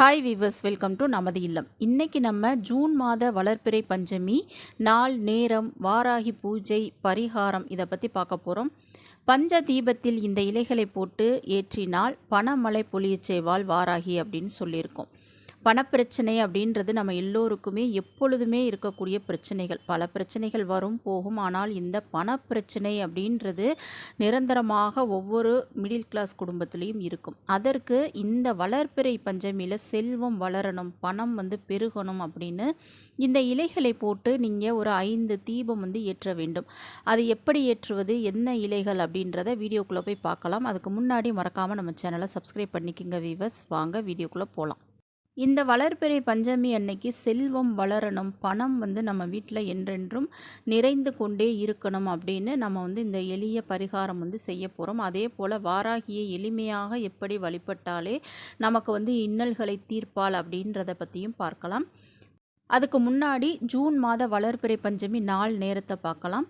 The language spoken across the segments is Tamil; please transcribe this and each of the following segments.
ஹாய் வீவர்ஸ் வெல்கம் டு நமது இல்லம். இன்றைக்கி நம்ம ஜூன் மாத வளர்ப்பிறை பஞ்சமி நாள் நேரம் வாராகி பூஜை பரிகாரம் இதை பற்றி பார்க்க போகிறோம் பஞ்ச தீபத்தில் இந்த இலைகளை போட்டு ஏற்றினால் பணமழை பொழியச் வாராகி அப்படின்னு சொல்லியிருக்கோம். பணப்பிரச்சனை அப்படின்றது நம்ம எல்லோருக்குமே எப்பொழுதுமே இருக்கக்கூடிய பிரச்சனைகள். பல பிரச்சனைகள் வரும் போகும். ஆனால் இந்த பணப்பிரச்சனை அப்படின்றது நிரந்தரமாக ஒவ்வொரு மிடில் கிளாஸ் குடும்பத்திலையும் இருக்கும். அதற்கு இந்த வளர்ப்பிறை பஞ்சமியில் செல்வம் வளரணும் பணம் வந்து பெருகணும் அப்படின்னு இந்த இலைகளை போட்டு நீங்கள் ஒரு ஐந்து தீபம் வந்து ஏற்ற வேண்டும். அது எப்படி ஏற்றுவது என்ன இலைகள் அப்படின்றத வீடியோக்குள்ளே போய் பார்க்கலாம். அதுக்கு முன்னாடி மறக்காமல் நம்ம சேனலை சப்ஸ்கிரைப் பண்ணிக்கிங்க வீவர்ஸ் வாங்க வீடியோக்குள்ளே போகலாம் இந்த வளர்பிறை பஞ்சமி அன்னைக்கு செல்வம் வளரணும் பணம் வந்து நம்ம வீட்டில் என்றென்றும் நிறைந்து கொண்டே இருக்கணும் அப்படின்னு நம்ம வந்து இந்த எளிய பரிகாரம் வந்து செய்ய போகிறோம் அதே போல் வாராகியை எளிமையாக எப்படி வழிபட்டாலே நமக்கு வந்து இன்னல்களை தீர்ப்பால் அப்படின்றத பற்றியும் பார்க்கலாம். அதுக்கு முன்னாடி ஜூன் மாத வளர்பிறை பஞ்சமி நாள் நேரத்தை பார்க்கலாம்.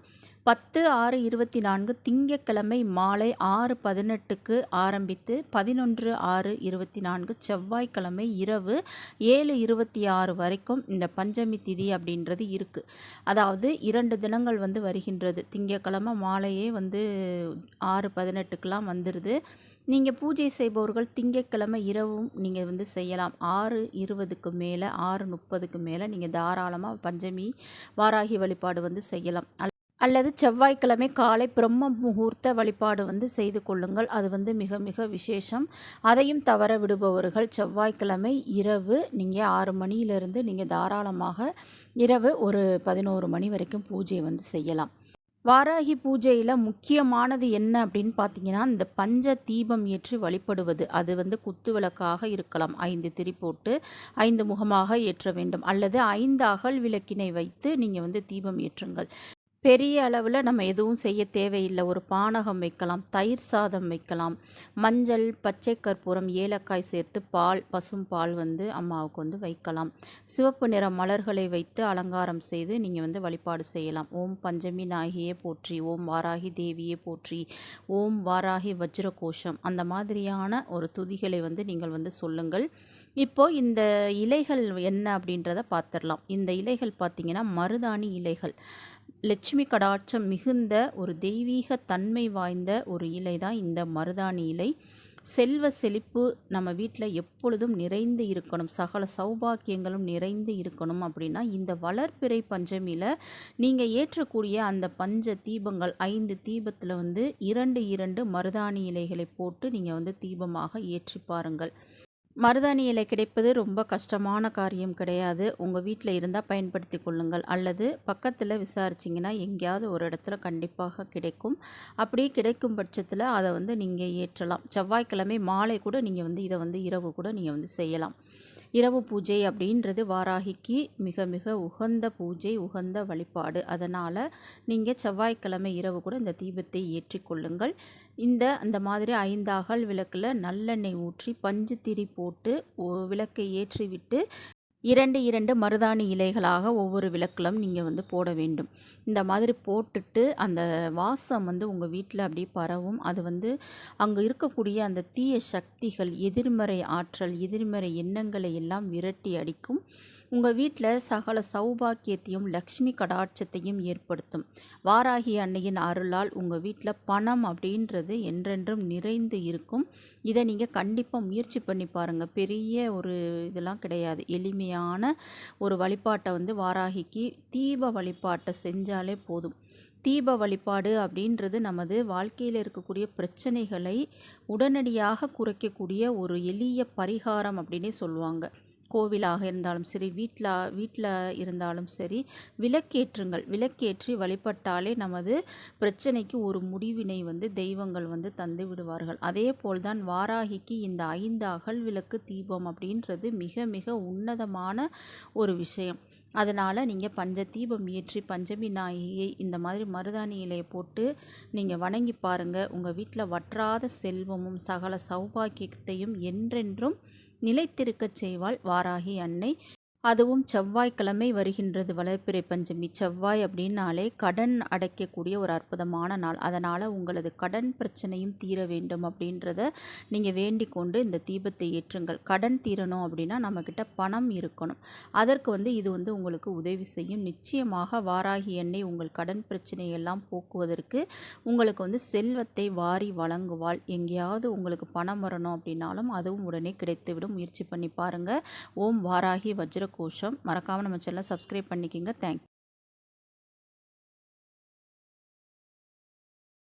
பத்து ஆறு இருபத்தி நான்கு திங்கக்கிழமை மாலை ஆறு பதினெட்டுக்கு ஆரம்பித்து பதினொன்று ஆறு இருபத்தி நான்கு செவ்வாய்க்கிழமை இரவு ஏழு இருபத்தி ஆறு வரைக்கும் இந்த பஞ்சமி திதி அப்படின்றது இருக்குது அதாவது இரண்டு தினங்கள் வந்து வருகின்றது. திங்கக்கிழமை மாலையே வந்து ஆறு பதினெட்டுக்கெலாம் வந்துடுது நீங்கள் பூஜை செய்பவர்கள் திங்கட்கிழமை இரவும் நீங்கள் வந்து செய்யலாம். ஆறு இருபதுக்கு மேலே ஆறு முப்பதுக்கு மேலே நீங்கள் தாராளமாக பஞ்சமி வாராகி வழிபாடு வந்து செய்யலாம். அல்லது செவ்வாய்க்கிழமை காலை பிரம்ம முகூர்த்த வழிபாடு வந்து செய்து கொள்ளுங்கள். அது வந்து மிக மிக விசேஷம். அதையும் தவற விடுபவர்கள் செவ்வாய்க்கிழமை இரவு நீங்கள் ஆறு மணியிலிருந்து நீங்கள் தாராளமாக இரவு ஒரு பதினோரு மணி வரைக்கும் பூஜை வந்து செய்யலாம். வாராகி பூஜையில் முக்கியமானது என்ன அப்படின்னு பார்த்தீங்கன்னா இந்த பஞ்ச தீபம் ஏற்றி வழிபடுவது. அது வந்து குத்து விளக்காக இருக்கலாம். ஐந்து திரி போட்டு ஐந்து முகமாக ஏற்ற வேண்டும். அல்லது ஐந்து அகல் விளக்கினை வைத்து நீங்கள் வந்து தீபம் ஏற்றுங்கள். பெரிய அளவில் நம்ம எதுவும் செய்ய தேவையில்லை. ஒரு பானகம் வைக்கலாம் தயிர் சாதம் வைக்கலாம். மஞ்சள் பச்சை கற்பூரம் ஏலக்காய் சேர்த்து பால் பசும் பால் வந்து அம்மாவுக்கு வந்து வைக்கலாம். சிவப்பு நிற மலர்களை வைத்து அலங்காரம் செய்து நீங்கள் வந்து வழிபாடு செய்யலாம். ஓம் பஞ்சமி நாயகியே போற்றி ஓம் வாராகி தேவியே போற்றி ஓம் வாராகி வஜ்ர கோஷம் அந்த மாதிரியான ஒரு துதிகளை வந்து நீங்கள் வந்து சொல்லுங்கள். இப்போது இந்த இலைகள் என்ன அப்படின்றத பார்த்துடலாம். இந்த இலைகள் பார்த்திங்கன்னா மருதாணி இலைகள். லட்சுமி கடாட்சம் மிகுந்த ஒரு தெய்வீக தன்மை வாய்ந்த ஒரு இலை தான் இந்த மருதாணி இலை. செல்வ செழிப்பு நம்ம வீட்டில் எப்பொழுதும் நிறைந்து இருக்கணும். சகல சௌபாக்கியங்களும் நிறைந்து இருக்கணும் அப்படின்னா இந்த வளர்ப்பிறை பஞ்சமியில் நீங்கள் ஏற்றக்கூடிய அந்த பஞ்ச தீபங்கள் ஐந்து தீபத்தில் வந்து இரண்டு இரண்டு மருதாணி இலைகளை போட்டு நீங்கள் வந்து தீபமாக ஏற்றி பாருங்கள். மருதாணி இலை கிடைப்பது ரொம்ப கஷ்டமான காரியம் கிடையாது. உங்கள் வீட்டில் இருந்தால் பயன்படுத்தி கொள்ளுங்கள். அல்லது பக்கத்தில் விசாரிச்சிங்கன்னா எங்கேயாவது ஒரு இடத்துல கண்டிப்பாக கிடைக்கும். அப்படி கிடைக்கும் பட்சத்தில் அதை வந்து நீங்கள் ஏற்றலாம். செவ்வாய்க்கிழமை மாலை கூட நீங்கள் வந்து இதை வந்து இரவு கூட நீங்கள் வந்து செய்யலாம். இரவு பூஜை அப்படின்றது வாராகிக்கு மிக மிக உகந்த பூஜை உகந்த வழிபாடு. அதனால் நீங்கள் செவ்வாய்க்கிழமை இரவு கூட இந்த தீபத்தை ஏற்றி கொள்ளுங்கள். இந்த அந்த மாதிரி ஐந்தாகல் விளக்கில் நல்லெண்ணெய் ஊற்றி பஞ்சு திரி போட்டு விளக்கை ஏற்றிவிட்டு இரண்டு இரண்டு மருதாணி இலைகளாக ஒவ்வொரு விளக்கிலும் நீங்கள் வந்து போட வேண்டும். இந்த மாதிரி போட்டுட்டு அந்த வாசம் வந்து உங்கள் வீட்டில் அப்படியே பரவும். அது வந்து அங்கே இருக்கக்கூடிய அந்த தீய சக்திகள் எதிர்மறை ஆற்றல் எதிர்மறை எண்ணங்களை எல்லாம் விரட்டி அடிக்கும். உங்கள் வீட்டில் சகல சௌபாக்கியத்தையும் லக்ஷ்மி கடாட்சத்தையும் ஏற்படுத்தும். வாராகி அன்னையின் அருளால் உங்கள் வீட்டில் பணம் அப்படின்றது என்றென்றும் நிறைந்து இருக்கும். இதை நீங்கள் கண்டிப்பாக முயற்சி பண்ணி பாருங்கள் பெரிய ஒரு இதெல்லாம் கிடையாது. எளிமையான ஒரு வழிபாட்டை வந்து வாராகிக்கு தீப வழிபாட்டை செஞ்சாலே போதும். தீப வழிபாடு அப்படின்றது நமது வாழ்க்கையில் இருக்கக்கூடிய பிரச்சனைகளை உடனடியாக குறைக்கக்கூடிய ஒரு எளிய பரிகாரம் அப்படின்னே சொல்லுவாங்க. கோவிலாக இருந்தாலும் சரி வீட்டில் வீட்டில் இருந்தாலும் சரி விளக்கேற்றுங்கள். விளக்கேற்றி வழிபட்டாலே நமது பிரச்சனைக்கு ஒரு முடிவினை வந்து தெய்வங்கள் வந்து தந்து விடுவார்கள். அதே போல்தான் வாராகிக்கு இந்த ஐந்து அகல் விளக்கு தீபம் அப்படின்றது மிக மிக உன்னதமான ஒரு விஷயம். அதனால் நீங்கள் பஞ்ச தீபம் ஏற்றி பஞ்சமி நாயகியை இந்த மாதிரி மருதாணி இலையை போட்டு நீங்கள் வணங்கி பாருங்கள் உங்கள் வீட்டில் வற்றாத செல்வமும் சகல சௌபாக்கியத்தையும் என்றென்றும் நிலைத்திருக்கச் செய்வாள் வாராகி அன்னை. அதுவும் செவ்வாய்க்கிழமை வருகின்றது வளர்ப்பிறை பஞ்சமி. செவ்வாய் அப்படின்னாலே கடன் அடைக்கக்கூடிய ஒரு அற்புதமான நாள். அதனால் உங்களது கடன் பிரச்சனையும் தீர வேண்டும் அப்படின்றத நீங்கள் வேண்டிக் கொண்டு இந்த தீபத்தை ஏற்றுங்கள். கடன் தீரணும் அப்படின்னா நம்மக்கிட்ட பணம் இருக்கணும். அதற்கு வந்து இது வந்து உங்களுக்கு உதவி செய்யும். நிச்சயமாக வாராகி எண்ணெய் உங்கள் கடன் பிரச்சனையெல்லாம் போக்குவதற்கு உங்களுக்கு வந்து செல்வத்தை வாரி வழங்குவாள். எங்கேயாவது உங்களுக்கு பணம் வரணும் அப்படின்னாலும் அதுவும் உடனே கிடைத்துவிடும். முயற்சி பண்ணி பாருங்கள் ஓம் வாராகி கோஷம். மறக்காமல் நம்ம சேனலை சப்ஸ்கிரைப் பண்ணிக்கிங்க. தேங்க்